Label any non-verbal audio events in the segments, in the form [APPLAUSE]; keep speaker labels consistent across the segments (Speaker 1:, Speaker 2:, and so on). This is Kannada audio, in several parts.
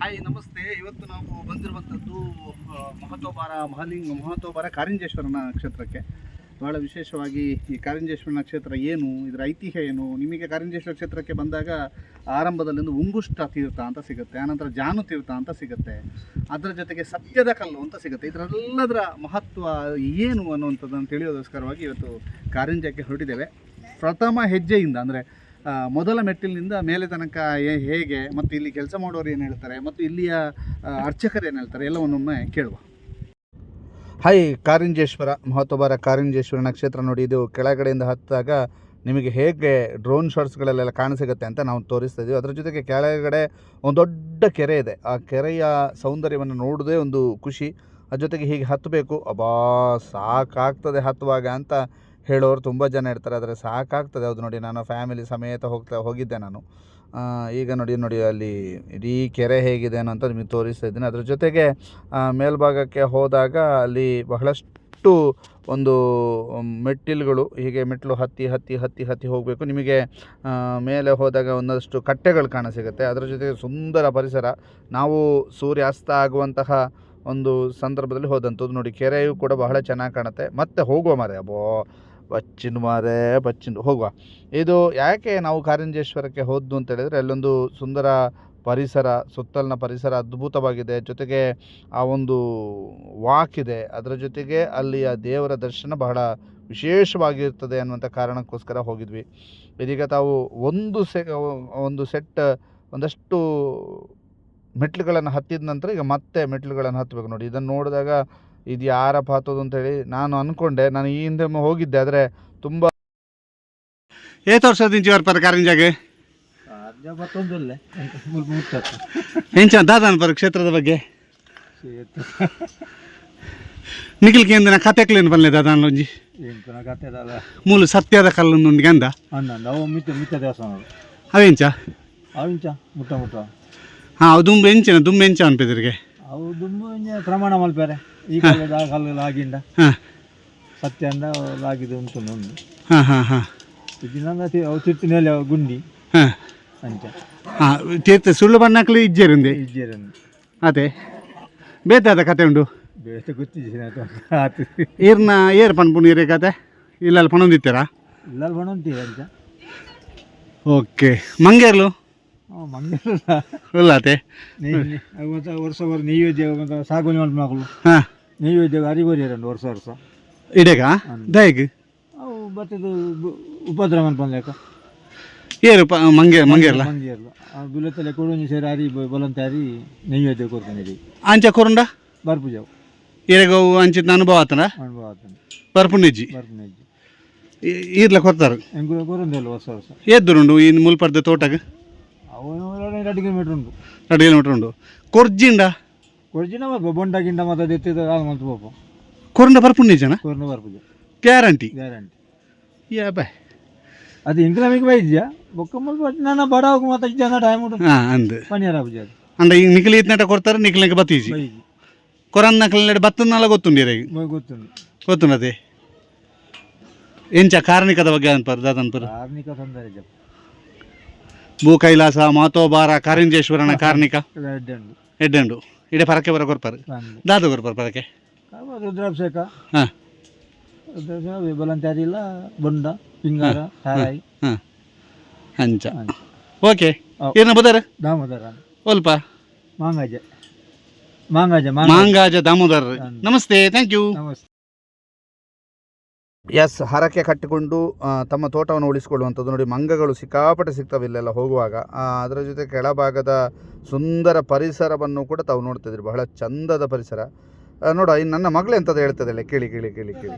Speaker 1: ಹಾಯ್, ನಮಸ್ತೆ. ಇವತ್ತು ನಾವು ಬಂದಿರುವಂಥದ್ದು ಮಹತೋಬಾರ ಮಹಲಿಂಗ, ಮಹತೋಬಾರ ಕಾರಿಂಜೇಶ್ವರನ ಕ್ಷೇತ್ರಕ್ಕೆ ಬಹಳ ವಿಶೇಷವಾಗಿ ಈ ಕಾರಿಂಜೇಶ್ವರನ ಕ್ಷೇತ್ರ ಏನು, ಇದರ ಐತಿಹ್ಯ ಏನು? ನಿಮಗೆ ಕಾರಿಂಜೇಶ್ವರ ಕ್ಷೇತ್ರಕ್ಕೆ ಬಂದಾಗ ಆರಂಭದಲ್ಲಿ ಒಂದು ಉಂಗುಷ್ಟ ತೀರ್ಥ ಅಂತ ಸಿಗುತ್ತೆ, ಆನಂತರ ಜಾನು ತೀರ್ಥ ಅಂತ ಸಿಗುತ್ತೆ, ಅದರ ಜೊತೆಗೆ ಸತ್ಯದ ಕಲ್ಲು ಅಂತ ಸಿಗುತ್ತೆ. ಇದರೆಲ್ಲದರ ಮಹತ್ವ ಏನು ಅನ್ನುವಂಥದ್ದನ್ನು ತಿಳಿಯೋದೋಸ್ಕರವಾಗಿ ಇವತ್ತು ಕಾರಂಜಕ್ಕೆ ಹೊರಟಿದ್ದೇವೆ. ಪ್ರಥಮ ಹೆಜ್ಜೆಯಿಂದ ಅಂದರೆ ಮೊದಲ ಮೆಟ್ಟಿಲಿನಿಂದ ಮೇಲೆ ತನಕ ಹೇಗೆ ಮತ್ತು ಇಲ್ಲಿ ಕೆಲಸ ಮಾಡೋರು ಏನು ಹೇಳ್ತಾರೆ ಮತ್ತು ಇಲ್ಲಿಯ ಅರ್ಚಕರು ಏನು ಹೇಳ್ತಾರೆ ಎಲ್ಲವನ್ನೊಮ್ಮೆ ಕೇಳುವ. ಹಾಯ್ ಕಾರಿಂಜೇಶ್ವರ ಮಹತ್ವಬಾರ ಕಾರಿಂಜೇಶ್ವರ ನಕ್ಷತ್ರ ನೋಡಿ, ಇದು ಕೆಳಗಡೆಯಿಂದ ಹತ್ತಾಗ ನಿಮಗೆ ಹೇಗೆ ಡ್ರೋನ್ ಶಾಟ್ಸ್ಗಳಲ್ಲೆಲ್ಲ ಕಾಣಸಿಗುತ್ತೆ ಅಂತ ನಾವು ತೋರಿಸ್ತಾ ಇದ್ದೀವಿ ಅದರ ಜೊತೆಗೆ ಕೆಳಗಡೆ ಒಂದು ದೊಡ್ಡ ಕೆರೆ ಇದೆ. ಆ ಕೆರೆಯ ಸೌಂದರ್ಯವನ್ನು ನೋಡೋದೇ ಒಂದು ಖುಷಿ. ಅದ್ರ ಜೊತೆಗೆ ಹೀಗೆ ಹತ್ತಬೇಕು. ಅಬ್ಬಾ, ಸಾಕಾಗ್ತದೆ ಹತ್ತುವಾಗ ಅಂತ ಹೇಳೋರು ತುಂಬ ಜನ ಇರ್ತಾರೆ, ಆದರೆ ಸಾಕಾಗ್ತದೆ. ಅದು ನೋಡಿ, ನಾನು ಫ್ಯಾಮಿಲಿ ಸಮೇತ ಹೋಗ್ತಾ, ಹೋಗಿದ್ದೆ ನಾನು. ಈಗ ನೋಡಿ ನೋಡಿ ಅಲ್ಲಿ ಇಡೀ ಕೆರೆ ಹೇಗಿದೆ ಅಂತ ನಿಮಗೆ ತೋರಿಸ್ತಾ ಇದ್ದೀನಿ. ಅದ್ರ ಜೊತೆಗೆ ಮೇಲ್ಭಾಗಕ್ಕೆ ಹೋದಾಗ ಅಲ್ಲಿ ಬಹಳಷ್ಟು ಒಂದು ಮೆಟ್ಟಿಲುಗಳು, ಹೀಗೆ ಮೆಟ್ಟಿಲು ಹತ್ತಿ ಹತ್ತಿ ಹತ್ತಿ ಹತ್ತಿ ಹೋಗಬೇಕು. ನಿಮಗೆ ಮೇಲೆ ಹೋದಾಗ ಒಂದಷ್ಟು ಕಟ್ಟೆಗಳು ಕಾಣಸಿಗುತ್ತೆ ಅದರ ಜೊತೆಗೆ ಸುಂದರ ಪರಿಸರ. ನಾವು ಸೂರ್ಯಾಸ್ತ ಆಗುವಂತಹ ಒಂದು ಸಂದರ್ಭದಲ್ಲಿ ಹೋದಂಥದ್ದು ನೋಡಿ, ಕೆರೆಯು ಕೂಡ ಬಹಳ ಚೆನ್ನಾಗಿ ಕಾಣುತ್ತೆ. ಮತ್ತೆ ಹೋಗುವ ಮರೆ ಅಬ್ಬೋ! ಬಚ್ಚಿನ ಮಾರೆ ಬಚ್ಚಿನ ಹೋಗುವ. ಇದು ಯಾಕೆ ನಾವು ಕಾರಂಜೇಶ್ವರಕ್ಕೆ ಹೋದ್ದು ಅಂತ ಹೇಳಿದರೆ, ಅಲ್ಲೊಂದು ಸುಂದರ ಪರಿಸರ, ಸುತ್ತಲಿನ ಪರಿಸರ ಅದ್ಭುತವಾಗಿದೆ. ಜೊತೆಗೆ ಆ ಒಂದು ವಾಕ್ ಇದೆ. ಅದರ ಜೊತೆಗೆ ಅಲ್ಲಿಯ ದೇವರ ದರ್ಶನ ಬಹಳ ವಿಶೇಷವಾಗಿರ್ತದೆ ಅನ್ನುವಂಥ ಕಾರಣಕ್ಕೋಸ್ಕರ ಹೋಗಿದ್ವಿ. ಇದೀಗ ತಾವು ಒಂದು ಸೆ, ಒಂದು ಸೆಟ್ ಒಂದಷ್ಟು ಮೆಟ್ಲುಗಳನ್ನು ಹತ್ತಿದ ನಂತರ ಈಗ ಮತ್ತೆ ಮೆಟ್ಲುಗಳನ್ನು ಹತ್ತಬೇಕು ನೋಡಿ. ಇದನ್ನು ನೋಡಿದಾಗ ಇದು ಯಾರಪ್ಪ ಹತ್ತೋದು ಅಂತೇಳಿ ನಾನು ಅಂದ್ಕೊಂಡೆ ನಾನು ಈ ಹಿಂದೆ ಹೋಗಿದ್ದೆ ಆದರೆ ತುಂಬ ಏತ್ ವರ್ಷದ ಇಂಚಿ ಬರ್ತಾರೆ ಕಾರಂಜಾಗೆ ಹೆಂಚ ದಾದಾನ ಪರ ಕ್ಷೇತ್ರದ ಬಗ್ಗೆ. ನಿಖಿಲ್ ಕೇಂದ್ರ ಕತೆಕ್ಲೇನು ಬಲ್ಲೆ ದಾದಾನ ಒಂಜಿ ಮೂಲ ಸತ್ಯದ ಕಲ್ಲನ್ನು
Speaker 2: ಉಂಡಿಗೆ ಅಂದ.
Speaker 1: ಅವೆಂಚ?
Speaker 2: ಅವಿಂಚ? ಮುಟ್ಟ ಮುಟ್ಟ.
Speaker 1: ಹಾಂ ದುಂಬು ಎಂಚಿನ ದುಂಬು ಎಂಚ ಅನ್ಪಿದ್ರಿಗೆ
Speaker 2: ಅವು ದುಂಬು ಇಂಜ ಪ್ರಮಾಣ ಮಲ್ಪೇರೆ. ಈ ಕಾಲದ ಆ ಕಾಲದ ಆಗಿಂದ
Speaker 1: ಹಾಂ.
Speaker 2: ಸತ್ಯ ಅಂದ ಆಗಿದ್ದು ಉಂಟು ಒಂದು
Speaker 1: ಹಾಂ ಹಾಂ ಹಾಂ.
Speaker 2: ಅವು ತಿರ್ತಿನಲ್ಲಿ ಅವು ಗುಂಡಿ.
Speaker 1: ಹಾಂ.
Speaker 2: ಅಂಚ.
Speaker 1: ಹಾಂ ತೀರ್ಥ ಸುಳ್ಳು ಬಣ್ಣಕ್ಲು ಇಜ್ಜೇರಿಂದೆ?
Speaker 2: ಇಜ್ಜೇರನ್ನು
Speaker 1: ಅದೇ. ಬೇತಾದ ಕತೆ ಉಂಡು
Speaker 2: ಬೇತ ಗೊತ್ತಿದ್ದೀನಿ ಅದು ಆತು
Speaker 1: ಏರ್ನ ಏರ್ ಪಣ್ಪುಣ ಏರೆ ಕತೆ? ಇಲ್ಲಲ್ಲಿ ಪಣೊಂದಿತ್ತೀರಾ?
Speaker 2: ಇಲ್ಲ ಬಣಂತೀವಿ ಅಂಚ.
Speaker 1: ಓಕೆ. ಮಂಗೇರ್ಲು ಉಲ್ಲಾತೆ
Speaker 2: ಮತ್ತು ವರ್ಷ ವರ್ಷ ನೈವೇದ್ಯ ಮತ್ತು ಸಾಗುವಳಿ ಮಾಡಿ ಮಕ್ಕಳು
Speaker 1: ಹಾಂ.
Speaker 2: ನೈವೇದ್ಯ ಅರಿಬೋರಿ ಎರಡು ವರ್ಷ ವರ್ಷ.
Speaker 1: ಇಡೆಗ? ದಯಗ್?
Speaker 2: ಅವು ಬತ್ತದು ಉಪದ್ರ ಮನ್ಪನ್ಲೇಕ
Speaker 1: ಏರು ಪ ಮಂಗೆ ಮಂಗೇರ್ಲ
Speaker 2: ಮಂಗಿಯಲ್ಲ ಆ ಬಿಲತ್ತಲೆ ಕೊಡೋನಿ ಸೇರಿ ಅರಿ ಬಲಂತ ಅರಿ ನೈವೇದ್ಯ ಕೊಡ್ತಾನೆ
Speaker 1: ಅಂಚ ಕೊರಂಡ?
Speaker 2: ಬರ್ಪುಜಾವು
Speaker 1: ಏರೆಗವು ಅಂಚಿತ ಅನುಭವ ಆತನ?
Speaker 2: ಅನುಭವ ಆತನೆ.
Speaker 1: ಪರ್ಪುಣಿಜ್ಜಿ
Speaker 2: ಬರ್ಪುನೆಜ್ಜಿ
Speaker 1: ಇರ್ಲ ಕೊಡ್ತಾರೆ
Speaker 2: ಎಂಗುಳ ಕೊರೊಂದಿಲ್ಲ ವರ್ಷ ವರ್ಷ.
Speaker 1: ಎದ್ದುರುಂಡು ಇನ್ನು ಮುಲ್ಪರ್ದ ತೋಟಗೆ?
Speaker 2: ಅವು കിലോമീറ്റർ ಕಿಲೋಮೀಟರ್ രണ്ട്
Speaker 1: കിലോമീറ്റർ ಕಿಲೋಮೀಟರ್ ಉಂಡು
Speaker 2: ഉണ്ടാ ಬರ್ಬ ಬೊಂಡ ಗಿಂಡ ಮತ್ತೆ ಎತ್ತಿದ ಆಗ ಮಂತ್ ಪಾಪ.
Speaker 1: ಕೊರಂಡ ಪರ್ಪುಣಿಜ್ಜನ
Speaker 2: ಕೊರೋನ ಬರ್ಪುಜ
Speaker 1: ಗ್ಯಾರಂಟಿ
Speaker 2: ಗ್ಯಾರಂಟಿ
Speaker 1: ಯಾ ಬಾಯ್
Speaker 2: ಅದು ಇಂಕ್ಲಮಿಗೆ ಮಿಕ್ ಬೊಕ್ಕ ಮಲ್ಪ ನನ್ನ ಬಡ ಹೋಗಿ ಮತ್ತೆ ಜನ ಟೈಮ್ ಉಂಟು.
Speaker 1: ಹಾಂ ಅಂದ್.
Speaker 2: ಪನಿಯರ ನಿಕಲಿ
Speaker 1: ಅಂಡ ಈಗ ನಿಖಿಲ್ ಇತ್ನಟ ಕೊಡ್ತಾರೆ ನಿಖಿಲ್ನಕ್ಕೆ ಬತ್ತೀಜಿ
Speaker 2: ಬೈಜಿ.
Speaker 1: ಕೊರನ್ ನಕಲ್ ಬತ್ತನ್ನೆಲ್ಲ ಗೊತ್ತುಂಡು
Speaker 2: ಬೈ
Speaker 1: ಗೊತ್ತುಂಡದೆ ಎಂಚ ಕಾರಣಿಕದ ಬಗ್ಗೆ ಅನ್ಪರ್ ದಾದನ್ಪರ್?
Speaker 2: ಕಾರ್ಮಿಕ ತೊಂದರೆ ಜಪ್ಪ
Speaker 1: ಭೂ ಕೈಲಾಸ ಮಾತೋಬಾರ ಕಾರಿಂಜೇಶ್ವರನ ಕಾರ್ಣಿಕ.
Speaker 2: ಎಡ್ಡೆಂಡು.
Speaker 1: ಎಡ್ಡೆಂಡು. ಇಡೆ ಪರಕ್ಕೆ ಬರ ಕೊರ್ಪರ್.
Speaker 2: ಬಂದು.
Speaker 1: ದಾದ ಪರಕ್ಕೆ. ಪರಕೆ
Speaker 2: ರುದ್ರಾಭಿಷೇಕ.
Speaker 1: ಹಾಂ.
Speaker 2: ಬಲಂತಾರಿ ಇಲ್ಲ ಬೊಂಡ ಪಿಂಗಾರ ಸಾರಾಯಿ.
Speaker 1: ಹಾಂ. ಅಂಚ
Speaker 2: ಅಂಚ.
Speaker 1: ಓಕೆ.
Speaker 2: ಹೌ.
Speaker 1: ಏನ ಬದರ?
Speaker 2: ದಾಮೋದರ.
Speaker 1: ಸ್ವಲ್ಪ
Speaker 2: ಮಾಂಗಾಜ. ಮಾಂಗಾಜ ಮಾಂಗಾಜ.
Speaker 1: ಮಾಂಗಾಜ ದಾಮೋದರ್. ನಮಸ್ತೆ. ಥ್ಯಾಂಕ್ ಯು
Speaker 2: ನಮಸ್ತೆ.
Speaker 1: ಎಸ್ ಹರಕೆ ಕಟ್ಟಿಕೊಂಡು ತಮ್ಮ ತೋಟವನ್ನು ಉಳಿಸಿಕೊಳ್ಳುವಂಥದ್ದು ನೋಡಿ ಮಂಗಗಳು ಸಿಕ್ಕಾಪಟ್ಟೆ ಸಿಗ್ತವೆ ಇಲ್ಲೆಲ್ಲ ಹೋಗುವಾಗ ಅದರ ಜೊತೆ ಕೆಳಭಾಗದ ಸುಂದರ ಪರಿಸರವನ್ನು ಕೂಡ ತಾವು ನೋಡ್ತಿದ್ರಿ ಬಹಳ ಚಂದದ ಪರಿಸರ ನೋಡ ಇನ್ನು ನನ್ನ ಮಗಳು ಎಂಥದ್ದು ಹೇಳ್ತದಲ್ಲ ಕೇಳಿ ಕೇಳಿ ಕೇಳಿ ಕೇಳಿ?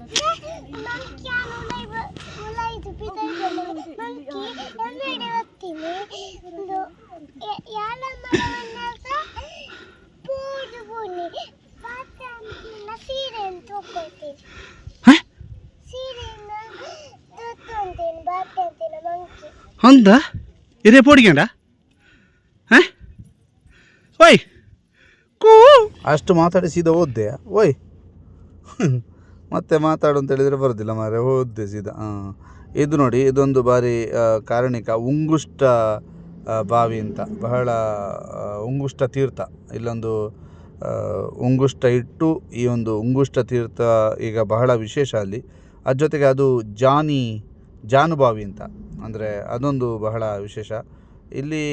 Speaker 1: ಹೌದ? ಇದೇ ಪೋಡಿಗೆಂಡ ಓಯ್! ಕೂ! ಅಷ್ಟು ಮಾತಾಡಿ ಸೀದಾ ಓದ್ದೆ ಓಯ್! ಮತ್ತೆ ಮಾತಾಡು ಅಂತ ಹೇಳಿದರೆ ಬರೋದಿಲ್ಲ ಮಾರೆ ಓದ್ದೆ ಸೀದಾ. ಹಾಂ. ಇದು ನೋಡಿ, ಇದೊಂದು ಬಾರಿ ಕಾರಣಿಕ, ಉಂಗುಷ್ಟ ಬಾವಿ ಅಂತ. ಬಹಳ ಉಂಗುಷ್ಟ ತೀರ್ಥ. ಇಲ್ಲೊಂದು ಉಂಗುಷ್ಟ ಇಟ್ಟು ಈ ಒಂದು ಉಂಗುಷ್ಟ ತೀರ್ಥ ಈಗ ಬಹಳ ವಿಶೇಷ ಅಲ್ಲಿ. ಅದ್ರ ಜೊತೆಗೆ ಅದು ಜಾನಿ, ಜಾನುಬಾವಿ ಅಂತ. ಅಂದರೆ ಅದೊಂದು ಬಹಳ ವಿಶೇಷ. ಇಲ್ಲಿ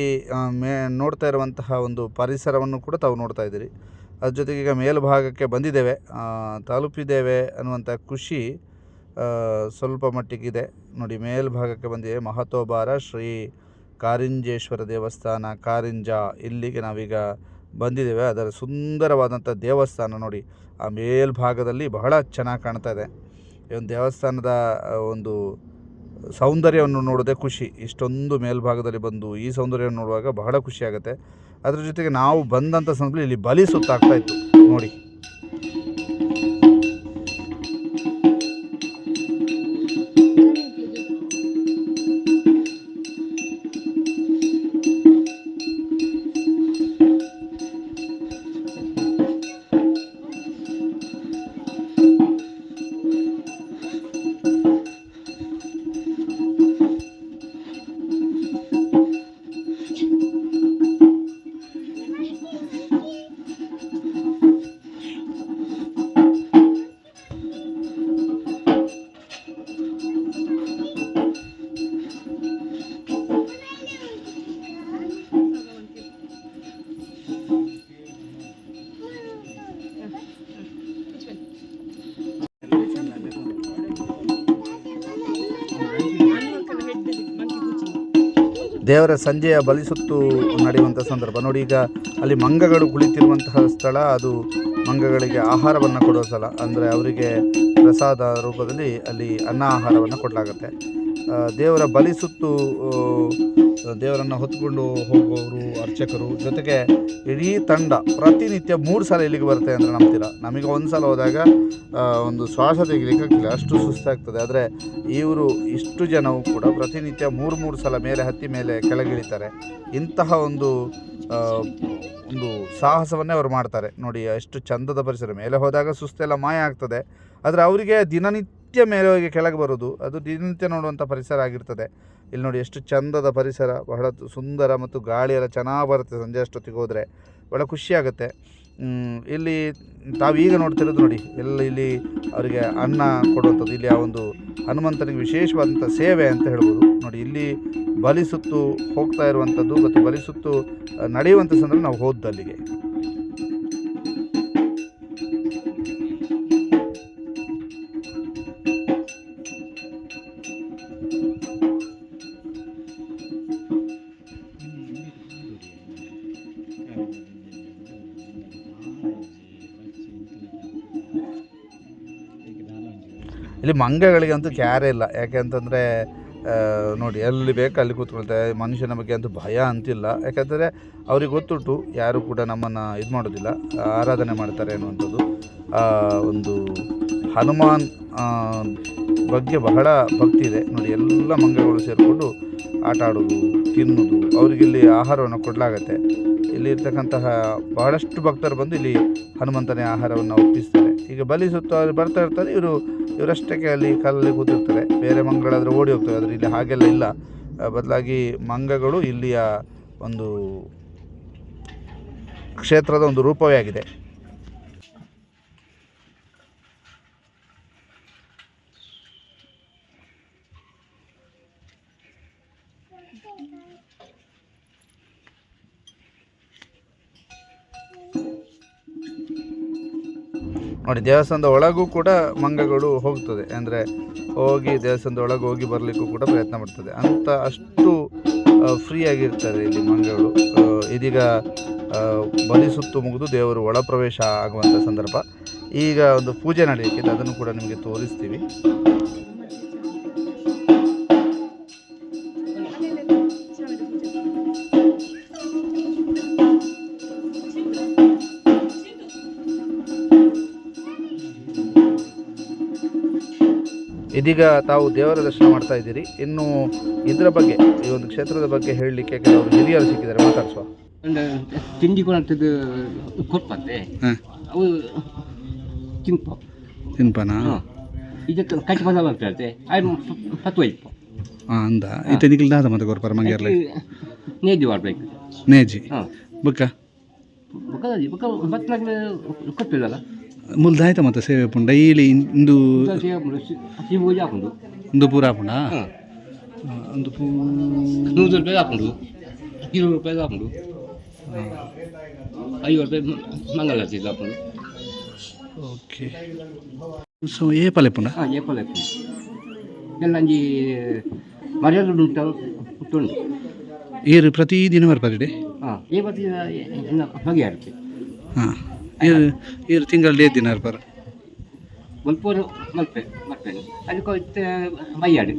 Speaker 1: ಮೇ, ನೋಡ್ತಾ ಇರುವಂತಹ ಒಂದು ಪರಿಸರವನ್ನು ಕೂಡ ತಾವು ನೋಡ್ತಾ ಇದ್ದೀರಿ. ಅದ್ರ ಜೊತೆಗೆ ಈಗ ಮೇಲ್ಭಾಗಕ್ಕೆ ಬಂದಿದ್ದೇವೆ. ತಲುಪಿದ್ದೇವೆ ಅನ್ನುವಂಥ ಖುಷಿ ಸ್ವಲ್ಪ ಮಟ್ಟಿಗಿದೆ. ನೋಡಿ, ಮೇಲ್ಭಾಗಕ್ಕೆ ಬಂದಿದೆ ಮಹತೋಬಾರ ಶ್ರೀ ಕಾರಿಂಜೇಶ್ವರ ದೇವಸ್ಥಾನ, ಕಾರಿಂಜ. ಇಲ್ಲಿಗೆ ನಾವೀಗ ಬಂದಿದ್ದೇವೆ. ಅದರ ಸುಂದರವಾದಂಥ ದೇವಸ್ಥಾನ ನೋಡಿ. ಆ ಮೇಲ್ಭಾಗದಲ್ಲಿ ಬಹಳ ಚೆನ್ನಾಗಿ ಕಾಣ್ತಾ ಇದೆ. ಈ ಒಂದು ದೇವಸ್ಥಾನದ ಒಂದು ಸೌಂದರ್ಯವನ್ನು ನೋಡೋದೆ ಖುಷಿ. ಇಷ್ಟೊಂದು ಮೇಲ್ಭಾಗದಲ್ಲಿ ಬಂದು ಈ ಸೌಂದರ್ಯವನ್ನು ನೋಡುವಾಗ ಬಹಳ ಖುಷಿಯಾಗುತ್ತೆ ಅದರ ಜೊತೆಗೆ ನಾವು ಬಂದಂಥ ಸಂದರ್ಭದಲ್ಲಿ ಇಲ್ಲಿ ಬಲಿ ಸುತ್ತಾಗ್ತಾ ಇತ್ತು. ನೋಡಿ. ದೇವರ ಸಂಜೆಯ ಬಲಿಸುತ್ತು ನಡೆಯುವಂಥ ಸಂದರ್ಭ. ನೋಡಿ, ಈಗ ಅಲ್ಲಿ ಮಂಗಗಳು ಕುಳಿತಿರುವಂತಹ ಸ್ಥಳ, ಅದು ಮಂಗಗಳಿಗೆ ಆಹಾರವನ್ನು ಕೊಡುವ ಸ್ಥಳ. ಅಂದರೆ ಅವರಿಗೆ ಪ್ರಸಾದ ರೂಪದಲ್ಲಿ ಅಲ್ಲಿ ಅನ್ನ ಆಹಾರವನ್ನು ಕೊಡಲಾಗುತ್ತೆ. ದೇವರ ಬಲಿಸುತ್ತು ದೇವರನ್ನು ಹೊತ್ಕೊಂಡು ಹೋಗುವವರು ಅರ್ಚಕರು ಜೊತೆಗೆ ಇಡೀ ತಂಡ ಪ್ರತಿನಿತ್ಯ ಮೂರು ಸಲ ಇಲ್ಲಿಗೆ ಬರುತ್ತೆ ಅಂದರೆ ನಂಬ್ತೀರ? ನಮಗೆ ಒಂದು ಸಲ ಹೋದಾಗ ಒಂದು ಶ್ವಾಸ ತೆಗಿಲಿಕ್ಕಾಗ್ತಿಲ್ಲ, ಅಷ್ಟು ಸುಸ್ತಾಗ್ತದೆ. ಆದರೆ ಇವರು ಇಷ್ಟು ಜನವು ಕೂಡ ಪ್ರತಿನಿತ್ಯ ಮೂರು ಮೂರು ಸಲ ಮೇಲೆ ಹತ್ತಿ ಮೇಲೆ ಕೆಳಗಿಳಿತಾರೆ. ಇಂತಹ ಒಂದು ಒಂದು ಸಾಹಸವನ್ನೇ ಅವರು ಮಾಡ್ತಾರೆ. ನೋಡಿ, ಎಷ್ಟು ಚಂದದ ಪರಿಸರ. ಮೇಲೆ ಹೋದಾಗ ಸುಸ್ತೆಲ್ಲ ಮಾಯ ಆಗ್ತದೆ. ಆದರೆ ಅವರಿಗೆ ದಿನನಿತ್ಯ ಮೇಲೆ ಹೋಗಿ ಕೆಳಗೆ ಬರೋದು, ಅದು ದಿನನಿತ್ಯ ನೋಡುವಂಥ ಪರಿಸರ ಆಗಿರ್ತದೆ. ಇಲ್ಲಿ ನೋಡಿ ಎಷ್ಟು ಚಂದದ ಪರಿಸರ, ಬಹಳ ಸುಂದರ ಮತ್ತು ಗಾಳಿ ಎಲ್ಲ ಚೆನ್ನಾಗಿ ಬರುತ್ತೆ ಸಂಜೆ ಅಷ್ಟೊತ್ತಿಗೆ ಹೋದರೆ. ಭಾಳ ಖುಷಿಯಾಗುತ್ತೆ ಇಲ್ಲಿ ತಾವೀಗ ನೋಡ್ತಿರೋದು ನೋಡಿ, ಎಲ್ಲ ಇಲ್ಲಿ ಅವರಿಗೆ ಅನ್ನ ಕೊಡುವಂಥದ್ದು, ಇಲ್ಲಿ ಆ ಒಂದು ಹನುಮಂತನಿಗೆ ವಿಶೇಷವಾದಂಥ ಸೇವೆ ಅಂತ ಹೇಳ್ಬೋದು. ನೋಡಿ, ಇಲ್ಲಿ ಬಲಿಸುತ್ತು ಹೋಗ್ತಾ ಇರುವಂಥದ್ದು ಮತ್ತು ಬಲಿಸುತ್ತು ನಡೆಯುವಂಥ ಸಂದರ್ಭ ನಾವು ಹೋದ್ದು ಅಲ್ಲಿಗೆ ಮಂಗಗಳಿಗೆ ಅಂತೂ ಕ್ಯಾರೇ ಇಲ್ಲ. ಯಾಕೆ ಅಂತಂದರೆ ನೋಡಿ, ಎಲ್ಲಿ ಬೇಕು ಅಲ್ಲಿ ಕೂತ್ಕೊಳ್ತಾರೆ. ಮನುಷ್ಯನ ಬಗ್ಗೆ ಅಂತೂ ಭಯ ಅಂತಿಲ್ಲ. ಯಾಕೆಂದರೆ ಅವ್ರಿಗೆ ಗೊತ್ತುಂಟು, ಯಾರು ಕೂಡ ನಮ್ಮನ್ನು ಇದು ಮಾಡೋದಿಲ್ಲ. ಆರಾಧನೆ ಮಾಡ್ತಾರೆ ಅನ್ನುವಂಥದ್ದು. ಒಂದು ಹನುಮಾನ್ ಬಗ್ಗೆ ಬಹಳ ಭಕ್ತಿ ಇದೆ. ನೋಡಿ, ಎಲ್ಲ ಮಂಗಗಳು ಸೇರಿಕೊಂಡು ಆಟ ಆಡೋದು, ತಿನ್ನೋದು ಅವರಿಗಿಲ್ಲಿ ಆಹಾರವನ್ನು ಕೊಡಲಾಗತ್ತೆ. ಇಲ್ಲಿ ಇರ್ತಕ್ಕಂತಹ ಬಹಳಷ್ಟು ಭಕ್ತರು ಬಂದು ಇಲ್ಲಿ ಹನುಮಂತನೇ ಆಹಾರವನ್ನು ಒಪ್ಪಿಸ್ತಾರೆ. ಈಗ ಬಲಿ ಸುತ್ತ ಬರ್ತಾ ಇರ್ತಾರೆ, ಇವರು ಇವರಷ್ಟಕ್ಕೆ ಅಲ್ಲಿ ಕಾಲಲ್ಲಿ ಕೂತಿರ್ತಾರೆ. ಬೇರೆ ಮಂಗಳಾದರೆ ಓಡಿ ಹೋಗ್ತವೆ ಆದರೆ ಇಲ್ಲಿ ಹಾಗೆಲ್ಲ ಇಲ್ಲ. ಬದಲಾಗಿ ಮಂಗಗಳು ಇಲ್ಲಿಯ ಒಂದು ಕ್ಷೇತ್ರದ ಒಂದು ರೂಪವೇ ಆಗಿದೆ. ನೋಡಿ, ದೇವಸ್ಥಾನದ ಒಳಗೂ ಕೂಡ ಮಂಗಗಳು ಹೋಗ್ತದೆ. ಅಂದರೆ ಹೋಗಿ ದೇವಸ್ಥಾನದ ಒಳಗೆ ಹೋಗಿ ಬರಲಿಕ್ಕೂ ಕೂಡ ಪ್ರಯತ್ನ ಮಾಡ್ತದೆ. ಅಂತ ಅಷ್ಟು ಫ್ರೀ ಆಗಿರ್ತಾರೆ ಇಲ್ಲಿ ಮಂಗಗಳು. ಇದೀಗ ಬಲಿ ಸುತ್ತು ಮುಗಿದು ದೇವರು ಒಳ ಪ್ರವೇಶ ಆಗುವಂಥ ಸಂದರ್ಭ. ಈಗ ಒಂದು ಪೂಜೆ ನಡೆಯೋಕ್ಕಿದೆ ಅದನ್ನು ಕೂಡ ನಿಮಗೆ ತೋರಿಸ್ತೀವಿ. ಇದೀಗ ತಾವು ದೇವರ ದರ್ಶನ ಮಾಡ್ತಾ ಇದ್ದೀರಿ. ಇನ್ನು ಇದರ ಬಗ್ಗೆ ಈ ಒಂದು ಕ್ಷೇತ್ರದ ಬಗ್ಗೆ ಹೇಳಲಿಕ್ಕೆ ಕೆಲವರು ಹಿರಿಯರು ಸಿಕ್ಕಿದ್ದಾರೆ. ಮಾತಾಡಿಸುವ
Speaker 3: ಒಂದು ತಿಂಡಿ ಕೊಡಂಥದ್ದು ಕೊಡ್ಪಂತೆ
Speaker 1: ಹಾಂ.
Speaker 3: ಅವು ತಿನ್ಪ.
Speaker 1: ತಿನ್ಪನ?
Speaker 3: ಇದಕ್ಕೆ ಕಟ್ಟಿ ಪದ ಬರ್ತದೆ ಅದು ಹತ್ತು ವೈಪ್
Speaker 1: ಹಾಂ ಅಂದ. ಈತ ನಿಖಿಲ್ ದಾದ ಮತ್ತೆ ಗೊರ್ಪರ ಇರಲಿ
Speaker 3: ನೇಜಿ ಮಾಡ್ಬೇಕು
Speaker 4: ನೇಜಿ?
Speaker 3: ಹಾಂ.
Speaker 4: ಬೊಕ್ಕ?
Speaker 3: ಬುಕ್ಕ ಬುಕ್ಕ ಬತ್ತನಾಗ್ಲೇ ಕೊಟ್ಟಿಲ್ಲಲ್ಲ
Speaker 4: ಮುಲ್ದ ಆಯ್ತಾ ಮತ್ತೆ ಸೇವೆ ಪುಂಡ? ಡೈಲಿ ಇಂದು
Speaker 3: ಪೂಜೆ ಹಾಕೊಂಡು
Speaker 4: ಇಂದು ಪೂರ
Speaker 3: ಹಾಕೊಂಡ
Speaker 4: ಒಂದು ಪೂ
Speaker 3: ನೂರು ರೂಪಾಯಿ ಹಾಕೊಂಡು ಇರುವುದು ರೂಪಾಯಿ ಹಾಕೊಂಡು ಐವತ್ತು ರೂಪಾಯಿ ಮಂಗಲ ಆಪುಂಡು
Speaker 4: ಓಕೆ. ಸೊ ಏಪಲೆ ಪುಂಡ?
Speaker 3: ಹಾಂ ಏಪಲೆ ಎಲ್ಲ ಅಂಜಿ ಮರ್ಯಾದೆ ಉಂಟು ಉಂಟು.
Speaker 4: ಏರು ಪ್ರತಿದಿನ ಬರ್ತಾರೆ
Speaker 3: ಹಾಂ ಏ ಪ್ರತಿದಿನ ಬಗೆಹರುತ್ತೆ
Speaker 4: ಹಾಂ. ಏರು ಏರು ತಿಂಗಳಲ್ಲಿ ಏಳು ದಿನ ಬರ್ಪಾರ
Speaker 3: ಮಲ್ಪೂರು ಮಲ್ಪೆ ಮಲ್ಪೆ ಅದಕ್ಕೆ ಮೈಯಾಡು.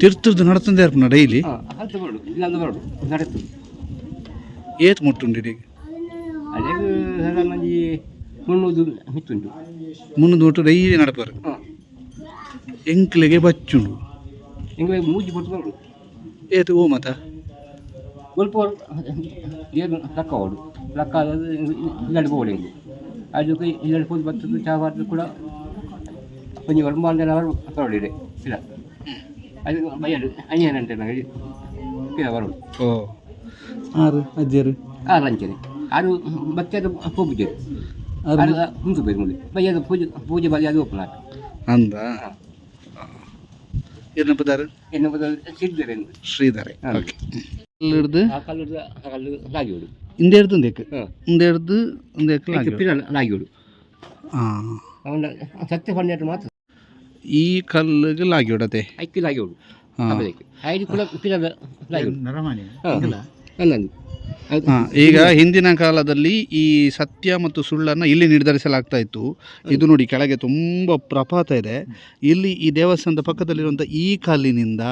Speaker 4: ತಿರ್ತುರ್ದು ನಡತಂದೆ ಇರ್ಪುನ ಡೈಲಿ
Speaker 3: ಅದು ಬರಡು ಇಲ್ಲಾಂದ್ರೆ ಬರಡು ನಡತು.
Speaker 4: ಏತ್ ಮುಟ್ಟುಂಡು ಈಗ
Speaker 3: ಅದೇ ಸಾಧಾರಣ ಒಂಜಿ ಮುನ್ನೂದು ಮಿತ್ತುಂಡು
Speaker 4: ಮುನ್ನೂದು ಒಟ್ಟು ಡೈಲಿ ನಡಪಾರ? ಎಂಕ್ಲೆಗೆ ಬಚ್ಚುಂಡು.
Speaker 3: ಎಂಕ್ಲೆಗೆ ಮೂಜಿ ಕೊಟ್ಟು ಬರೋಡು
Speaker 4: ಏತ್ ಓ ಮತ?
Speaker 3: ಸ್ವಲ್ಪ ಏನು ಲೆಕ್ಕ ಓಡು ಲೆಕ್ಕ ಆದದ್ದು ಇಲ್ಲಡಿ ಹೋಗಲಿ ಹಿಂಗೆ ಅದಕ್ಕೆ ಇಲ್ಲಡಿ ಹೋಗಿ ಬರ್ತದ್ದು ಚಹಾ ಬರ್ತದ್ದು ಕೂಡ ಒಂಜಿ ವರ್ಮಾಂಡ ಅವರು ಬರೋಡಿದೆ ಇಲ್ಲ ಅದು ಬೈಯಡು ಅಯ್ಯನಂತೆ ನನಗೆ ಇಲ್ಲ ಬರೋಡು
Speaker 4: ಓ ಆರು ಅಜ್ಜಿಯರು
Speaker 3: ಆ ಲಂಚನೆ ಅದು ಮತ್ತೆ ಅದು ಹೋಗಿದ್ದೆ
Speaker 4: ಆರು
Speaker 3: ಅದು ಮುಂದೆ ಬೇಕು ಮುಂದೆ ಬೈಯದು ಪೂಜೆ ಪೂಜೆ ಬದಿ ಅದು ಓಪನ್ ಆಯ್ತು
Speaker 4: ಅಂದ ಏನಪ್ಪದಾರು
Speaker 3: ಎನ್ನು ಬದಲು ಸಿದ್ದರೆ
Speaker 4: ಶ್ರೀಧರೆ
Speaker 3: ಹಾ.
Speaker 4: ಓಕೆ ಹಿಡ್ದು
Speaker 3: ರಾಗಿ ಹೊಡು
Speaker 4: ಹಿಂದೆ ಹಿಡ್ದು ಒಂದು ಎಕ್
Speaker 3: ಹಾಂ.
Speaker 4: ಹಿಂದೆ ಹಿಡ್ದು ಒಂದು ಎಕ್ ಲಾಗಿ
Speaker 3: ಹೊಡು ಸತ್ಯ ಪನ್ನೆರಡು ಮಾತ್ರ.
Speaker 4: ಈ ಕಲ್ಲಿಗೆ ಲಾಗಿ ಹೊಡತೆ
Speaker 3: ಐಕ್ಕಿ ಲಾಗಿ ಹೊಡು ಐದು ಕೂಡ ಪಿರದ ಲಾಗಿ
Speaker 4: ಈಗ ಹಿಂದಿನ ಕಾಲದಲ್ಲಿ ಈ ಸತ್ಯ ಮತ್ತು ಸುಳ್ಳನ್ನು ಇಲ್ಲಿ ನಿರ್ಧರಿಸಲಾಗ್ತಾ ಇತ್ತು. ಇದು ನೋಡಿ ಕೆಳಗೆ ತುಂಬ ಪ್ರಪಾತ ಇದೆ. ಇಲ್ಲಿ ಈ ದೇವಸ್ಥಾನದ ಪಕ್ಕದಲ್ಲಿರುವಂಥ ಈ ಕಲ್ಲಿನಿಂದ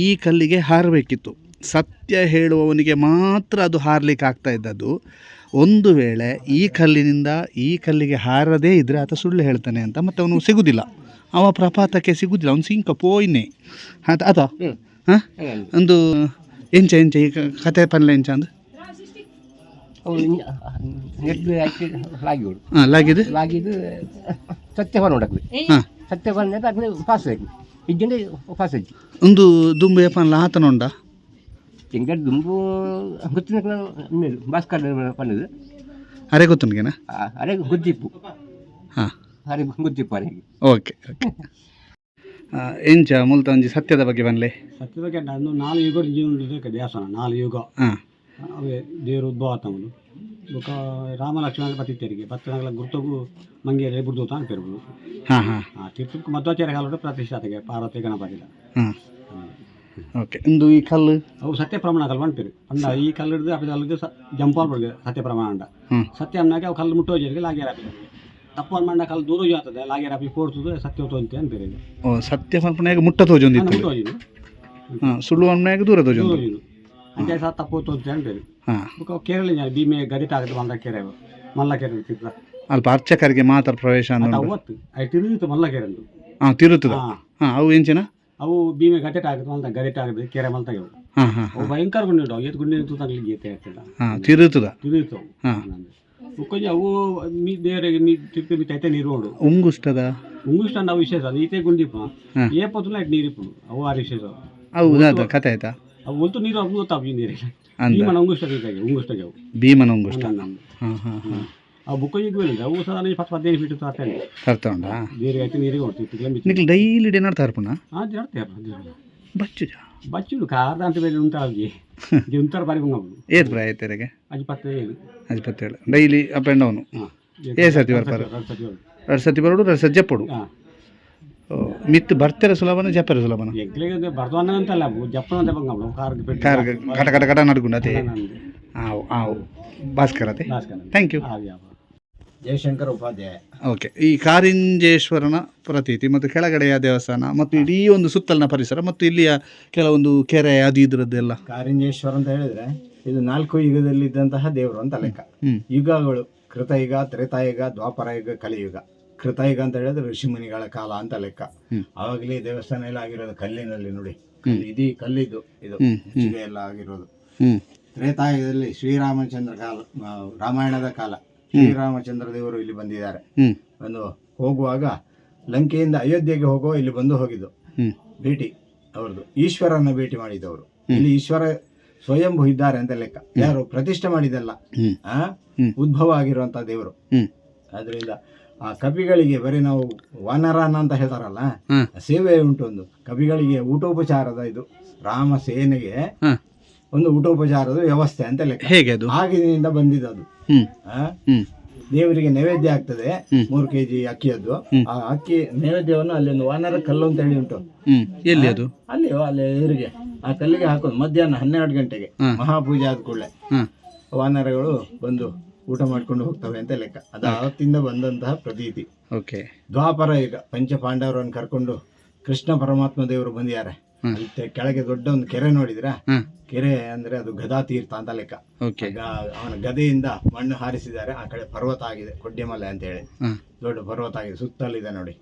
Speaker 4: ಈ ಕಲ್ಲಿಗೆ ಹಾರಬೇಕಿತ್ತು. ಸತ್ಯ ಹೇಳುವವನಿಗೆ ಮಾತ್ರ ಅದು ಹಾರಲಿಕ್ಕೆ ಆಗ್ತಾ ಇದ್ದದ್ದು. ಒಂದು ವೇಳೆ ಈ ಕಲ್ಲಿನಿಂದ ಈ ಕಲ್ಲಿಗೆ ಹಾರದೇ ಇದ್ದರೆ ಆತ ಸುಳ್ಳು ಹೇಳ್ತಾನೆ ಅಂತ ಮತ್ತು ಅವನು ಸಿಗುವುದಿಲ್ಲ ಅವ ಪ್ರಪಾತಕ್ಕೆ ಸಿಗುವುದಿಲ್ಲ ಅವನು ಸಿಂಕ ಪೋಯ್ನೆ. ಆತ ಆತ. ಹಾಂ? ಒಂದು ಎಂಚ ಎಂಚ ಈ ಕತೆ ಪಲ್ಲೆ ಎಂಚ ಅಂದು? ಹಾಂ ಲಾಗಿದೆ?
Speaker 3: ಲಾಗಿದ್ದು ಹೊಡಕ್ಲಿ
Speaker 4: ಹಾಂ.
Speaker 3: ಸತ್ಯ ಪಾಸ್ ಇಜ್ಜಂಡೆ
Speaker 4: ಒಂದು ದುಂಬು
Speaker 3: ಎಂಗ ದುಂಬು ಗೊತ್ತಿನ ಭಾಸ್ಕರ್ ಪನ್ನದು
Speaker 4: ಅರೆ ಗೊತ್ತುನ್ಗೆನ
Speaker 3: ಅರೆ ಗುದ್ದಿಪ್ಪು.
Speaker 4: ಹಾಂ.
Speaker 3: ಅರೆ ಗುದ್ದಿಪ್ಪು ಅರೆಗೆ
Speaker 4: ಓಕೆ ಓಕೆ. ಎಂಚ ಮುಲ್ತ ಒಂಜಿ ಸತ್ಯದ ಬಗ್ಗೆ ಬನ್ಲೆ.
Speaker 5: ಸತ್ಯದ ಬಗ್ಗೆ ನಾನು ನಾಲ್ಕು ಯುಗ ಜೀವನ ದೇವಸ್ಥಾನ ನಾಲ್ಕು ಯುಗ.
Speaker 4: ಹಾಂ.
Speaker 5: ಅವೇ ದೇವರು ಉದ್ಭವ ಆತಂಬುದು ಬೊಕ ರಾಮ ಲಕ್ಷ್ಮಣ ಬತ್ತಿತ್ತೇರಿಗೆ ಬತ್ತನಗಳ ಗುರ್ತಗೂ ಮಂಗೇರಿ ಬುಡ್ದೂತ ಅಂತ ಪೇರ್ಬೋದು
Speaker 4: ಹಾಂ ಹಾಂ.
Speaker 5: ಆ ತೀರ್ಥಕ್ಕೆ ಮಧ್ವಾಚಾರ್ಯ ಕಾಲದ ಪ್ರತಿಷ್ಠಾತೆಗೆ ಪಾರ್ವತಿ ಗಣಪತಿಲ
Speaker 4: ಹಾಂ. ಓಕೆ ಇಂದು ಈ ಕಲ್ಲು?
Speaker 5: ಅವು ಸತ್ಯ ಪ್ರಮಾಣ ಕಲ್ಲು ಅನ್ಪೇರು ಅಂದ ಈ ಕಲ್ಲು ಹಿಡಿದು ಅಪ್ಪ ಅಲ್ಲಿ ಜಂಪಾಲ್ ಬಡ್ಗೆ ಸತ್ಯ ಪ್ರಮಾಣ ಅಂಡ ಸತ್ಯ ಅನ್ನಕ್ಕೆ ಅವು ಕಲ್ಲು ಮುಟ್ಟೋ ಜರಿಗೆ ಲಾಗೇರ ಹಾಕಿ ತಪ್ಪು ಅನ್ಮಂಡ ಕಲ್ಲು ದೂರ ಆಗ್ತದೆ ಲಾಗೇರ ಹಾಪಿ ಕೋರ್ತದೆ ಸತ್ಯ ಹೊತ್ತು ಅಂತ ಅನ್ಪೇರು
Speaker 4: ಓ ಸತ್ಯ ಪನ್ಪುನಾಗ ಮುಟ್ಟ ತೋಜೊಂದು
Speaker 5: ಮುಟ್ಟೋಜಿನು
Speaker 4: ಹಾಂ ಸುಳ್ಳು ಅನ್ಪುನಾಗ ದೂರ ತೋಜೊಂದು.
Speaker 5: ಅಂಚೆ ಸಹ ತಪ್ಪು ಹೊತ್ತು ಅಂತ ಅನ್ಪೇರು
Speaker 4: ಹಾಂ.
Speaker 5: ಕೇರಳ ಭೀಮೆ ಗರಿತ ಆಗುತ್ತೆ ಮಲ್ಲ ಕೆರೆ ಮಲ್ಲ ಕೆರೆ ತಿರ್ತ
Speaker 4: ಅಲ್ಪ ಅರ್ಚಕರಿಗೆ ಮಾತ್ರ ಪ್ರವೇಶ ಅಂತ
Speaker 5: ಅವತ್ತು ಅದು ತಿರುಗಿತ್ತು ಮಲ್ಲ ಕೆರೆ
Speaker 4: ಹಾಂ ತಿರುತ್ತದೆ
Speaker 5: ಹಾ.
Speaker 4: ಹಾಂ ಅವು ಎಂಚಿನ
Speaker 5: ಅವು ಭೀಮೆ ಗಟ್ಟೆಟ್ ಆಗುತ್ತೆ ಅಂತ ಗದಿಟ ಆಗುತ್ತೆ ಕೆರೆ ಮಲ್ತಾಗ
Speaker 4: ಹಾಂ ಹಾಂ
Speaker 5: ಅವು ಭಯಂಕರ ಗುಂಡಿಟ್ಟು ಏತ್ ಗುಂಡಿ ನಿಂತು ತಗಲಿ ಗೀತೆ ಆಗ್ತದ
Speaker 4: ತಿರುತ್ತದ ತಿರುತ್ತವು
Speaker 5: ಉಕ್ಕೊಂಜಿ ಅವು ಮೀ ದೇವರಿಗೆ ನೀ ತಿರ್ಪಿ ಮೀ ತೈತೆ ನೀರು ಉಂಡು
Speaker 4: ಉಂಗುಷ್ಟದ?
Speaker 5: ಉಂಗುಷ್ಟ ನಾವು ವಿಶೇಷ ಅದು ಈತೆ ಗುಂಡಿಪ್ಪ
Speaker 4: ಹಾ.
Speaker 5: ಏ ನೀರು ನೀರಿಪ್ಪು ಅವು ಆ ವಿಶೇಷ.
Speaker 4: ಹೌದಾದ ಕತೆ ಆಯ್ತಾ?
Speaker 5: ಅವು ಒಲ್ತು ನೀರು ಅವು ಗೊತ್ತಾವು ನೀರಿಗೆ. ಭೀಮನ ಉಂಗುಷ್ಟ ಉಂಗುಷ್ಟಗೆ ಅವು.
Speaker 4: ಭೀಮನ ಉಂಗುಷ್ಟ.
Speaker 5: ನಮ್ದು
Speaker 4: ಹಾಂ ಹಾಂ ಹಾಂ
Speaker 5: ಅವು ಬುಕ್ಕೊಂಜಿಗೆ ಬೀಳಿದೆ ಅವು ಸಾಧಾರಣ ಪತ್ತು ಹದಿನೈದು ಫೀಟ್ ತಾತೇನೆ
Speaker 4: ತರ್ತಾ ಉಂಟಾ
Speaker 5: ದೇವರಿಗೆ ಆಯ್ತು ನೀರಿಗೆ ಹೊಡ್ತಿತ್ತು ಮಿಚ್ಚಿ
Speaker 4: ನಿಖಿಲ್ ಡೈಲಿ ಡೇ ನಡ್ತಾ ಇರ್ಪುಣ
Speaker 5: ಹಾಂ ಜಾಡ್ತೇವೆ
Speaker 4: ಬಚ್ಚುಜ
Speaker 5: ಬಚ್ಚುಡು ಕಾದ ಅಂತ ಬೇರೆ ಉಂಟಾರ ಅಲ್ಲಿಗೆ ಇದು ಉಂಟಾರ ಬಾರಿ ಬಂಗಬುದು
Speaker 4: ಏತ್ ಪ್ರಾಯ ತೆರೆಗೆ
Speaker 5: ಅಜ್ಜಿ ಪತ್ತೆ ಏನು
Speaker 4: ಅಜ್ಪತ್ತೇಳು ಡೈಲಿ ಅಪ್ ಆ್ಯಂಡ್ ಡೌನು ಏ ಸರ್ತಿ ಬರ್ತಾರೆ
Speaker 5: ಎರಡು
Speaker 4: ಸರ್ತಿ ಬರೋಡು ಎರಡು ಸರ್ತಿ ಜಪ್ಪಡು
Speaker 5: ಮಿತ್ತು
Speaker 4: ಮಿತ್ ಬರ್ತಾರೆ ಸುಲಭನ ಜಪ್ಪರೆ ಸುಲಭನ
Speaker 5: ಎಗ್ಲಿಗೆ ಬರ್ದವನ್ನ ಅಂತಲ್ಲ ಜಪ್ಪನ ಅಂತ ಬಂಗಬುದು ಕಾರ್ಗೆ ಬಿಟ್ಟು
Speaker 4: ಕಾರ್ ಕಟ ಕಟ ಕಟ ನಡ್ಕೊಂಡು ಅದೇ. ಆವು ಆವು ಭಾಸ್ಕರ್ ಅದೇ. Thank you.
Speaker 6: Jayashankara Upadhyaya.
Speaker 4: Okay ಈ ಕಾರಿಂಜೇಶ್ವರನ ಪ್ರತೀತಿ ಮತ್ತು ಕೆಳಗಡೆಯ ದೇವಸ್ಥಾನ ಮತ್ತು ಇಡೀ ಒಂದು ಸುತ್ತಲಿನ ಪರಿಸರ ಮತ್ತು ಇಲ್ಲಿಯ ಕೆಲವೊಂದು ಕೆರೆ ಅದು ಇದ್ರದ್ದೆಲ್ಲ.
Speaker 6: ಕಾರಿಂಜೇಶ್ವರ ಅಂತ ಹೇಳಿದ್ರೆ ಇದು ನಾಲ್ಕು ಯುಗದಲ್ಲಿದ್ದಂತಹ ದೇವರು ಅಂತ ಲೆಕ್ಕ. ಯುಗಗಳು ಕೃತಯುಗ ತ್ರೇತಾಯುಗ ದ್ವಾಪರ ಯುಗ ಕಲಿಯುಗ. ಕೃತಯುಗ ಅಂತ ಹೇಳಿದ್ರೆ ಋಷಿಮುನಿಗಳ ಕಾಲ ಅಂತ ಲೆಕ್ಕ. ಆವಾಗಲೇ ದೇವಸ್ಥಾನ ಎಲ್ಲ ಆಗಿರೋದು ಕಲ್ಲಿನಲ್ಲಿ ನೋಡಿ. ಇದೀ ಕಲ್ಲಿದ್ದು ಇದು. ಎಲ್ಲ ಆಗಿರೋದು. ತ್ರೇತಾಯುಗದಲ್ಲಿ ಶ್ರೀರಾಮಚಂದ್ರ ಕಾಲ ರಾಮಾಯಣದ ಕಾಲ. ಶ್ರೀರಾಮಚಂದ್ರ ದೇವರು ಇಲ್ಲಿ ಬಂದಿದ್ದಾರೆ. ಒಂದು ಹೋಗುವಾಗ ಲಂಕೆಯಿಂದ ಅಯೋಧ್ಯೆಗೆ ಹೋಗುವ ಇಲ್ಲಿ ಬಂದು ಹೋಗಿದ್ದು. ಭೇಟಿ ಅವ್ರದ್ದು. ಈಶ್ವರನ ಭೇಟಿ ಮಾಡಿದವರು ಇಲ್ಲಿ ಈಶ್ವರ ಸ್ವಯಂಭು ಇದ್ದಾರೆ ಅಂತ ಲೆಕ್ಕ. ಯಾರು ಪ್ರತಿಷ್ಠೆ ಮಾಡಿದಲ್ಲ ಆ? ಉದ್ಭವ ಆಗಿರುವಂತ ದೇವರು. ಅದರಿಂದ ಆ ಕವಿಗಳಿಗೆ ಬರೀ ನಾವು ವಾನರಾನ ಅಂತ ಹೇಳ್ತಾರಲ್ಲ ಸೇವೆ ಉಂಟು ಒಂದು. ಕವಿಗಳಿಗೆ ಊಟೋಪಚಾರದ ಇದು. ರಾಮ ಸೇನೆಗೆ. ಒಂದು ಊಟೋಪಚಾರದ ವ್ಯವಸ್ಥೆ ಅಂತ ಲೆಕ್ಕ.
Speaker 1: ಹೇಗೆ ಅದು?
Speaker 6: ಆಗಿನಿಂದ ಬಂದಿದ್ದು
Speaker 1: ಹ್ಮ್.
Speaker 6: ಆ?
Speaker 1: ಹ್ಮ್.
Speaker 6: ದೇವರಿಗೆ ನೈವೇದ್ಯ ಆಗ್ತದೆ. ಮೂರು ಕೆಜಿ ಅಕ್ಕಿಯದ್ದು. ಆ ಅಕ್ಕಿ ನೈವೇದ್ಯವನ್ನು ಅಲ್ಲಿ ಒಂದು ವಾನರ ಕಲ್ಲು ಅಂತ ಹೇಳಿ ಉಂಟು.
Speaker 1: ಹ್ಮ್. ಎಲ್ಲಿ ಅದು?
Speaker 6: ಅಲ್ಲಿ ಅಲ್ಲಿ ಎದುರಿಗೆ. ಆ ಕಲ್ಲಿಗೆ ಹಾಕೋದು. ಮಧ್ಯಾಹ್ನ ಹನ್ನೆರಡು ಗಂಟೆಗೆ. ಮಹಾಪೂಜೆ ಆದ ಕೂಡಲೇ. ವಾನರಗಳು ಬಂದು ಊಟ ಮಾಡ್ಕೊಂಡು ಹೋಗ್ತವೆ ಅಂತ ಲೆಕ್ಕ. ಅದು ಆವತ್ತಿಂದ ಬಂದಂತಹ ಪ್ರತೀತಿ.
Speaker 1: ಓಕೆ.
Speaker 6: ದ್ವಾಪರ ಈಗ ಪಂಚ ಪಾಂಡವರನ್ನು ಕರ್ಕೊಂಡು ಕೃಷ್ಣ ಪರಮಾತ್ಮ ದೇವರು ಬಂದಿದ್ದಾರೆ.
Speaker 1: ಹ್ಮ್.
Speaker 6: ಅಲ್ಲಿ ತೆ- ಕೆಳಗೆ ದೊಡ್ಡ ಒಂದು ಕೆರೆ ನೋಡಿದ್ರ? ಕೆರೆ ಅಂದ್ರೆ ಅದು ಗದಾ ತೀರ್ಥ ಅಂತ ಲೆಕ್ಕ. ಅವನ ಗದೆಯಿಂದ ಮಣ್ಣು ಹಾರಿಸಿದ್ದಾರೆ. ಆ ಕಡೆ ಪರ್ವತ ಆಗಿದೆ ಕೊಡ್ಯಮಲೆ ಅಂತ ಹೇಳಿ. ದೊಡ್ಡ ಪರ್ವತ ಆಗಿದೆ ಸುತ್ತಲಿದೆ ನೋಡಿ.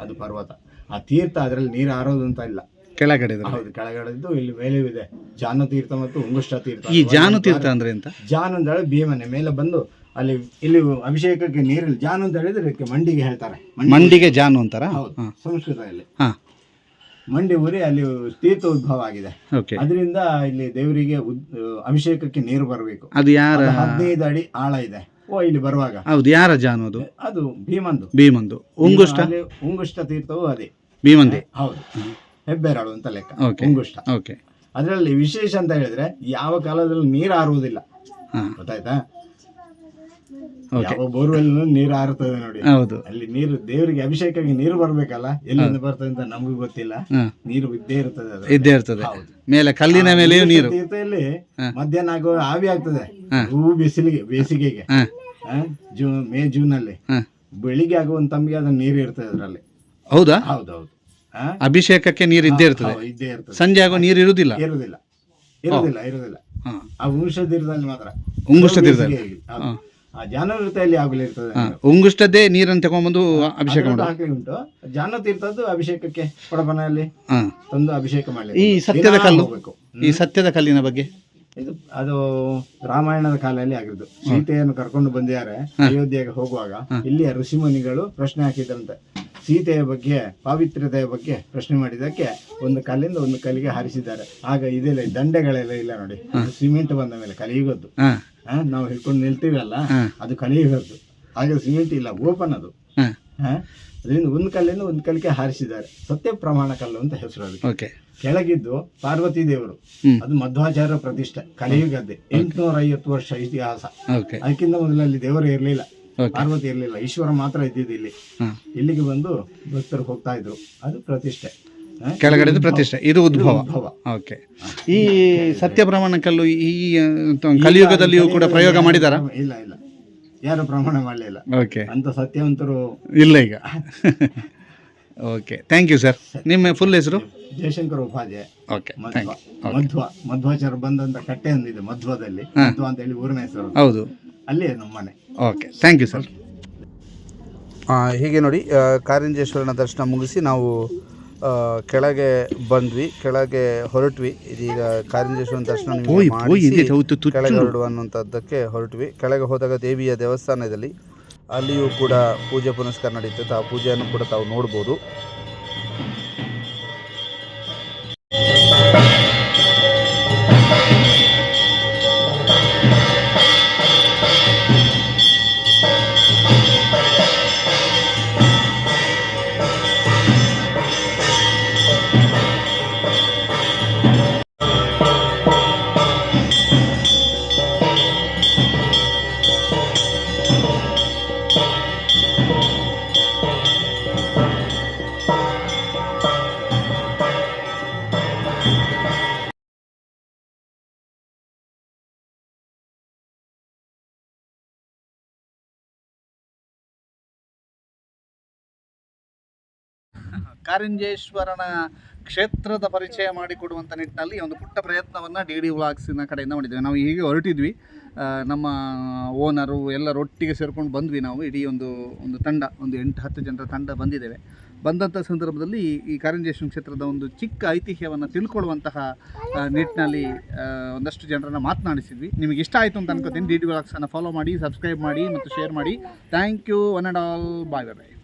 Speaker 6: ಅದು ಪರ್ವತ. ಆ ತೀರ್ಥ ಅದ್ರಲ್ಲಿ ನೀರು ಹಾರೋದು ಅಂತ ಇಲ್ಲ.
Speaker 1: ಕೆಳಗಡೆ.
Speaker 6: ಹೌದು ಕೆಳಗಡೆದ್ದು ಇಲ್ಲಿ ಮೇಲೂ ಇದೆ. ಜಾನು ತೀರ್ಥ ಮತ್ತು ಉಂಗುಷ್ಟ ತೀರ್ಥ
Speaker 1: ಈ ಜಾನು ತೀರ್ಥ ಅಂದ್ರೆ
Speaker 6: ಜಾನು ಅಂತ ಹೇಳಿ ಭೀಮನೆ. ಮೇಲೆ ಬಂದು ಅಲ್ಲಿ ಇಲ್ಲಿ ಅಭಿಷೇಕಕ್ಕೆ ನೀರಿಲ್ಲ. ಜಾನು ಅಂತ ಹೇಳಿದ್ರೆ ಇದಕ್ಕೆ ಮಂಡಿಗೆ ಹೇಳ್ತಾರೆ.
Speaker 1: ಮಂಡಿಗೆ. ಜಾನು ಅಂತಾರ?
Speaker 6: ಹೌದು ಸಂಸ್ಕೃತದಲ್ಲಿ.
Speaker 1: ಹಾ.
Speaker 6: ಮಂಡಿ ಊರಿ ಅಲ್ಲಿ ತೀರ್ಥ ಉದ್ಭವ ಆಗಿದೆ ಅದರಿಂದ ಇಲ್ಲಿ ದೇವರಿಗೆ ಅಭಿಷೇಕಕ್ಕೆ ನೀರು ಬರಬೇಕು.
Speaker 1: ಅದು ಯಾರ
Speaker 6: ಹದಿನೈದು ಅಡಿ ಆಳ ಇದೆ. ಓ ಇಲ್ಲಿ ಬರುವಾಗ.
Speaker 1: ಹೌದು ಯಾರ ಜಾನು ಅದು?
Speaker 6: ಅದು ಭೀಮಂದು.
Speaker 1: ಭೀಮಂದು. ಉಂಗುಷ್ಟ?
Speaker 6: ಅಲ್ಲಿ ಉಂಗುಷ್ಟ ತೀರ್ಥವು ಅದೇ.
Speaker 1: ಭೀಮಂದಿ?
Speaker 6: ಹೌದು. ಹೆಬ್ಬೆರಳು ಅಂತ ಲೆಕ್ಕ. ಉಂಗುಷ್ಟ.
Speaker 1: ಓಕೆ
Speaker 6: ಅದರಲ್ಲಿ ವಿಶೇಷ ಅಂತ ಹೇಳಿದ್ರೆ ಯಾವ ಕಾಲದಲ್ಲೂ ನೀರು ಹಾರುವುದಿಲ್ಲ
Speaker 1: ಹಾ.
Speaker 6: ಗೊತ್ತಾಯ್ತಾ? ಯಾವ ಬೋರ್ವೆಲ್ ನೀರು ಹಾರುತ್ತದೆ ನೋಡಿ.
Speaker 1: ಹೌದು.
Speaker 6: ಅಲ್ಲಿ ನೀರು ದೇವರಿಗೆ ಅಭಿಷೇಕಕ್ಕೆ ನೀರು ಬರ್ಬೇಕಲ್ಲ? ಎಲ್ಲಿಂದ ಬರ್ತದೆ ಅಂತ ನಮಗೂ ಗೊತ್ತಿಲ್ಲ. ನೀರು ಇದ್ದೇ ಇರ್ತದೆ ಅದು
Speaker 1: ಇದ್ದೇ ಇರ್ತದೆ.
Speaker 6: ಹೌದು.
Speaker 1: ಮೇಲೆ ಕಲ್ಲಿನ ಮೇಲೆ ನೀರು
Speaker 6: ತೀರ್ಥದಲ್ಲಿ. ಮಧ್ಯಾಹ್ನ ಆಗೋ ಆವಿ ಆಗ್ತದೆ.
Speaker 1: ಹಾ.
Speaker 6: ಬಿಸಿಲಿಗೆ ಬೇಸಿಗೆಗೆ.
Speaker 1: ಹಾ.
Speaker 6: ಆ, ಜೂನ್ ಮೇ ಜೂನ್ ಅಲ್ಲಿ
Speaker 1: ಹಾ.
Speaker 6: ಬೆಳಿಗ್ಗೆ ಆಗುವಂತ ತಂಬಿಗೆ ಅದು ನೀರು ಇರ್ತದೆ ಅದರಲ್ಲಿ.
Speaker 1: ಹೌದಾ?
Speaker 6: ಹೌದೌದು. ಆ?
Speaker 1: ಅಭಿಷೇಕಕ್ಕೆ ನೀರು ಇದ್ದೇ ಇರ್ತದೆ.
Speaker 6: ಹೌದು, ಇದ್ದೇ ಇರ್ತದೆ.
Speaker 1: ಸಂಜೆ ಆಗೋ ನೀರು ಇರುವುದಿಲ್ಲ?
Speaker 6: ಇರುದಿಲ್ಲ ಇರುದಿಲ್ಲ ಇರುದಿಲ್ಲ ಆ ತೀರ್ಥದಲ್ಲಿ ಮಾತ್ರ.
Speaker 1: ಉಂಗುಷ್ಟ?
Speaker 6: ಬೇಸಿಗೆಯಲ್ಲಿ. ಹೌದು. ಆ ಜೊತೆಯಲ್ಲಿ ಆಗಲಿ ಇರ್ತದೆ.
Speaker 1: ಉಂಗುಷ್ಟದೇ ನೀರನ್ನು ತಗೊಂಡ್ಬಂದು ಅಭಿಷೇಕ ಮಾಡೋದು.
Speaker 6: ಉಂಟು. ಜಾನ ತೀರ್ಥದ್ದು ಅಭಿಷೇಕಕ್ಕೆ ಕೊಡಬನಲ್ಲಿ
Speaker 1: ಹಾ.
Speaker 6: ತಂದು ಅಭಿಷೇಕ ಮಾಡಲಿ
Speaker 1: ಈ ಸತ್ಯದ ಕಲ್ಲು?
Speaker 6: ಹೋಗ್ಬೇಕು.
Speaker 1: ಈ ಸತ್ಯದ ಕಲ್ಲಿನ ಬಗ್ಗೆ?
Speaker 6: ಇದು ಅದು ರಾಮಾಯಣದ ಕಾಲದಲ್ಲಿ ಆಗಿದ್ದು ಸೀತೆಯನ್ನು ಕರ್ಕೊಂಡು ಬಂದಿದ್ದಾರೆ. ಅಯೋಧ್ಯೆಗೆ ಹೋಗುವಾಗ ಇಲ್ಲಿ ಋಷಿಮುನಿಗಳು ಪ್ರಶ್ನೆ ಹಾಕಿದ್ರಂತೆ. ಸೀತೆಯ ಬಗ್ಗೆ ಪಾವಿತ್ರ್ಯತೆಯ ಬಗ್ಗೆ ಪ್ರಶ್ನೆ ಮಾಡಿದ್ದಕ್ಕೆ ಒಂದು ಕಲ್ಲಿಂದ ಒಂದು ಕಲ್ಲಿಗೆ ಹಾರಿಸಿದ್ದಾರೆ. ಆಗ ಇದೆಲ್ಲ ದಂಡೆಗಳೆಲ್ಲ ಇಲ್ಲ ನೋಡಿ. ಸಿಮೆಂಟ್ ಬಂದ ಮೇಲೆ ಕಲಿಯುಗದ್ದು.
Speaker 1: ಹಾ.
Speaker 6: ನಾವು ಹಿಡ್ಕೊಂಡು ನಿಲ್ತೀವಲ್ಲ. ಅದು ಕಲಿಯುಗದ್ದು ಹಾಗೆ ಸಿಮೆಂಟ್ ಇಲ್ಲ ಓಪನ್ ಅದು. ಅದರಿಂದ ಒಂದು ಕಲ್ಲಿಂದ ಒಂದು ಕಲ್ಲಿಗೆ ಹಾರಿಸಿದ್ದಾರೆ. ಸತ್ಯ ಪ್ರಮಾಣ ಕಲ್ಲು ಅಂತ ಹೆಸರು ಅದಕ್ಕೆ. ಕೆಳಗಿದ್ದು ಪಾರ್ವತಿ ದೇವರು. ಅದು ಮಧ್ವಾಚಾರ್ಯ ಪ್ರತಿಷ್ಠೆ ಕಲಿಯುಗದ್ದೆ ಎಂಟುನೂರ ಐವತ್ತು ವರ್ಷ ಇತಿಹಾಸ. ಅದಕ್ಕಿಂತ ಮೊದಲಲ್ಲಿ ದೇವರು ಇರಲಿಲ್ಲ. ಪಾರ್ವತಿ ಇರಲಿಲ್ಲ. ಈಶ್ವರ ಮಾತ್ರ ಇದ್ದಿದ್ದು ಇಲ್ಲಿ. ಇಲ್ಲಿಗೆ ಬಂದು ಭಕ್ತರು ಹೋಗ್ತಾ ಇದ್ರು. ಅದು ಪ್ರತಿಷ್ಠೆ.
Speaker 1: ಕೆಳಗಡೆದು ಪ್ರತಿಷ್ಠೆ. ಇದು ಉದ್ಭವ. ಓಕೆ. ಈ ಸತ್ಯ ಪ್ರಮಾಣ ಕಲ್ಲು ಈ ಕಲಿಯುಗದಲ್ಲಿಯೂ ಕೂಡ ಪ್ರಯೋಗ ಮಾಡಿದಾರ?
Speaker 6: ಇಲ್ಲ ಇಲ್ಲ. ಯಾರು ಪ್ರಮಾಣ ಮಾಡಲಿಲ್ಲ
Speaker 1: ಓಕೆ.
Speaker 6: ಅಂತ ಸತ್ಯವಂತರು
Speaker 1: ಇಲ್ಲ ಈಗ. [LAUGHS] ಓಕೆ. Thank you sir. ನಿಮ್ಮ ಫುಲ್ ಹೆಸರು?
Speaker 6: ಜಯಶಂಕರ್ ಉಪಾಧ್ಯಾಯ.
Speaker 1: ಓಕೆ.
Speaker 6: ಮಧ್ವ. ಮಧ್ವಾಚಾರ ಬಂದಂತ ಕಟ್ಟೆ ಅಂದಿದೆ ಮಧ್ವದಲ್ಲಿ. ಮಧ್ವ ಅಂತ ಹೇಳಿ ಊರಿನ ಹೆಸರು.
Speaker 1: ಹೌದು.
Speaker 6: ಅಲ್ಲಿ ನಮ್ಮ ಮನೆ.
Speaker 1: ಓಕೆ. ಥ್ಯಾಂಕ್ ಯು ಸರ್ ಹೀಗೆ ನೋಡಿ ಕಾರಂಜೇಶ್ವರನ ದರ್ಶನ ಮುಗಿಸಿ ನಾವು ಕೆಳಗೆ ಬಂದ್ವಿ ಕೆಳಗೆ ಹೊರಟ್ವಿ. ಇದೀಗ ಕಾರಿಂಜೇಶ್ವರನ ದರ್ಶನ ನಿಮಗೆ ಮಾಡಿಸಿ ಕೆಳಗೆ ಹೊರಡುವ ಅನ್ನುವಂಥದ್ದಕ್ಕೆ ಹೊರಟ್ವಿ. ಕೆಳಗೆ ಹೋದಾಗ ದೇವಿಯ ದೇವಸ್ಥಾನದಲ್ಲಿ ಅಲ್ಲಿಯೂ ಕೂಡ ಪೂಜೆ ಪುನಸ್ಕಾರ ನಡೀತದೆ. ಆ ಪೂಜೆಯನ್ನು ಕೂಡ ತಾವು ನೋಡ್ಬೋದು.
Speaker 4: ಕಾರಿಂಜೇಶ್ವರನ ಕ್ಷೇತ್ರದ ಪರಿಚಯ ಮಾಡಿಕೊಡುವಂಥ ನಿಟ್ಟಿನಲ್ಲಿ ಒಂದು ಪುಟ್ಟ ಪ್ರಯತ್ನವನ್ನು ಡಿ ಡಿ ವ್ಲಾಗ್ಸಿನ ಕಡೆಯಿಂದ ಮಾಡಿದ್ದೇವೆ. ನಾವು ಹೀಗೆ ಹೊರಟಿದ್ವಿ. ನಮ್ಮ ಓನರು ಎಲ್ಲರೂ ಒಟ್ಟಿಗೆ ಸೇರ್ಕೊಂಡು ಬಂದ್ವಿ ನಾವು. ಇಡೀ ಒಂದು ಒಂದು ತಂಡ, ಒಂದು ಎಂಟು, ಹತ್ತು ಜನರ ತಂಡ ಬಂದಿದ್ದೇವೆ. ಬಂದಂಥ ಸಂದರ್ಭದಲ್ಲಿ ಈ ಕಾರಂಜೇಶ್ವರ ಕ್ಷೇತ್ರದ ಒಂದು ಚಿಕ್ಕ ಐತಿಹ್ಯವನ್ನು ತಿಳ್ಕೊಳ್ಳುವಂತಹ ನಿಟ್ಟಿನಲ್ಲಿ ಒಂದಷ್ಟು ಜನರನ್ನು ಮಾತನಾಡಿಸಿದ್ವಿ. ನಿಮಗೆ ಇಷ್ಟ ಆಯಿತು ಅಂತ ಅನ್ಕೋತೀನಿ. ಡಿ ಡಿ ವ್ಲಾಗ್ಸನ್ನು ಫಾಲೋ ಮಾಡಿ ಸಬ್ಸ್ಕ್ರೈಬ್ ಮಾಡಿ ಮತ್ತು ಶೇರ್ ಮಾಡಿ. Thank you one and all bye bye